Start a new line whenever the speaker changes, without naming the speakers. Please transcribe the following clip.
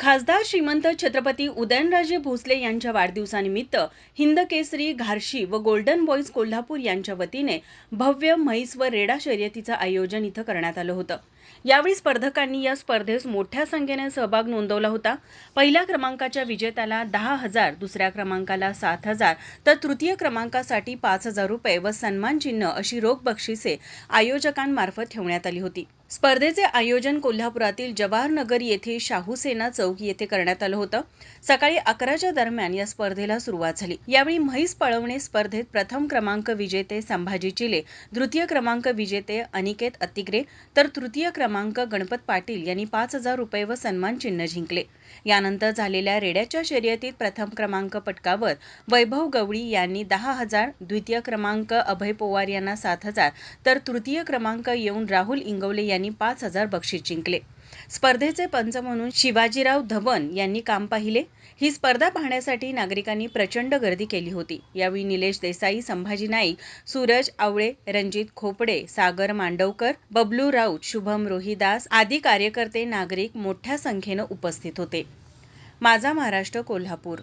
खासदार श्रीमंत छत्रपती उदयनराजे भोसले यांच्या वाढदिवसानिमित्त हिंद केसरी घारशी व गोल्डन बॉईज कोल्हापूर यांच्या वतीने भव्य म्हैस व रेडा शर्यतीचं आयोजन इथं करण्यात आलं होतं. यावेळी स्पर्धकांनी या स्पर्धेस मोठ्या संख्येने सहभाग नोंदवला होता. पहिल्या क्रमांकाच्या विजेत्याला दहा हजार दुसऱ्या क्रमांकाला सात हजार तर तृतीय क्रमांकासाठी पाच हजार रुपये व सन्मान चिन्ह अशी रोख बक्षिसे आयोजकांमार्फत ठेवण्यात आली होती. स्पर्धेचे आयोजन कोल्हापुरातील जवाहर नगर येथे शाहू सेना चौक येथे करण्यात आलं होतं. सकाळी अकराच्या दरम्यान या स्पर्धेला सुरुवात झाली. यावेळी म्हैस पळवणे स्पर्धेत प्रथम क्रमांक विजेते संभाजी चिले द्वितीय क्रमांक विजेते अनिकेत अतिग्रे तर तृतीय क्रमांक गणपत पाटील यांनी पाच हजार रुपये व सन्मान चिन्ह जिंकले. यानंतर झालेल्या रेड्याच्या शर्यतीत प्रथम क्रमांक पटकावर वैभव गवळी यांनी दहा हजार द्वितीय क्रमांक अभय पोवार यांना सात हजार तर तृतीय क्रमांक येऊन राहुल इंगवले यांनी पाच हजार बक्षीस जिंकले. स्पर्धेचे पंच म्हणून शिवाजीराव धवन यांनी काम पाहिले. ही स्पर्धा पाहण्यासाठी नागरिकांनी प्रचंड गर्दी केली होती. यावेळी निलेश देसाई संभाजी नाईक सूरज आवळे रणजित खोपडे सागर मांडवकर बबलू राऊत शुभम रोहिदास आदी कार्यकर्ते नागरिक मोठ्या संख्येनं उपस्थित होते. माझा महाराष्ट्र कोल्हापूर